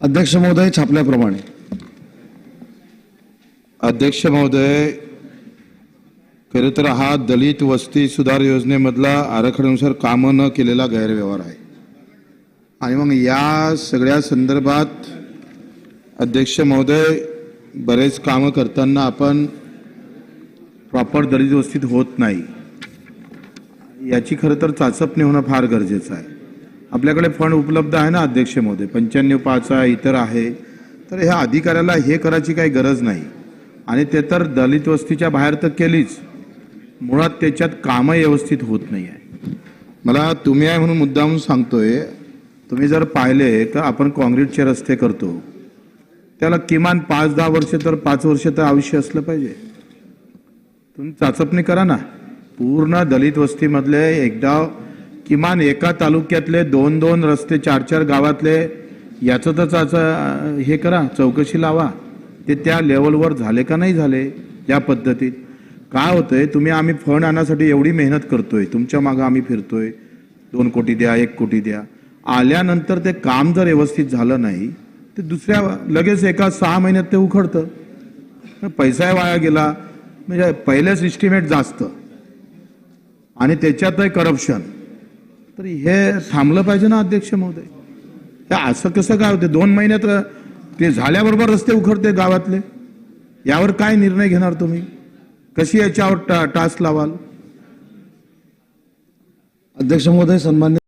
अध्यक्ष महोदय छापल्याप्रमाणे. अध्यक्ष महोदय खरं तर हा दलित वस्ती सुधार योजनेमधला आराखड्यानुसार कामं न केलेला गैरव्यवहार आहे. आणि मग या सगळ्या संदर्भात अध्यक्ष महोदय बरेच कामं करताना आपण प्रॉपर दलित वस्तीत होत नाही. याची खरं तर चाचपणी होणं फार गरजेचं आहे. आपल्याकडे फंड उपलब्ध आहे ना अध्यक्ष महोदय पंच्याण्णव पाच आहे इतर आहे. तर ह्या अधिकाऱ्याला हे करायची काही गरज नाही. आणि ते तर दलित वस्तीच्या बाहेर तर केलीच. मुळात त्याच्यात कामं व्यवस्थित होत नाही आहे मला तुम्ही आहे म्हणून मुद्दामून सांगतोय तुम्ही जर पाहिले तर आपण काँक्रीटचे रस्ते करतो. त्याला किमान पाच दहा वर्ष तर पाच वर्ष तर आयुष्य असलं पाहिजे. तुम्ही चाचपणी करा ना. पूर्ण दलित वस्तीमधले एकदा किमान एका तालुक्यातले दोन दोन रस्ते चार चार गावातले याचं तर चाच हे करा चौकशी लावा. ते त्या लेवलवर झाले का नाही झाले या पद्धतीत. काय होतंय तुम्ही आम्ही फंड आणण्यासाठी एवढी मेहनत करतोय तुमच्या मागं आम्ही फिरतोय. दोन कोटी द्या एक कोटी द्या. आल्यानंतर ते काम जर व्यवस्थित झालं नाही ते दुसऱ्या लगेच एका सहा महिन्यात ते उखडतं. पैसाही वाया गेला म्हणजे पहिलेच इस्टिमेट जास्त. आणि त्याच्यातही करप्शन तर हे थांबलं पाहिजे ना अध्यक्ष महोदय. हे असं कसं काय होते? दोन महिन्यात ते झाल्याबरोबर रस्ते उखडते गावातले. यावर काय निर्णय घेणार तुम्ही? कशी याच्यावर टा टास्क लावाल? अध्यक्ष महोदय सन्मान्य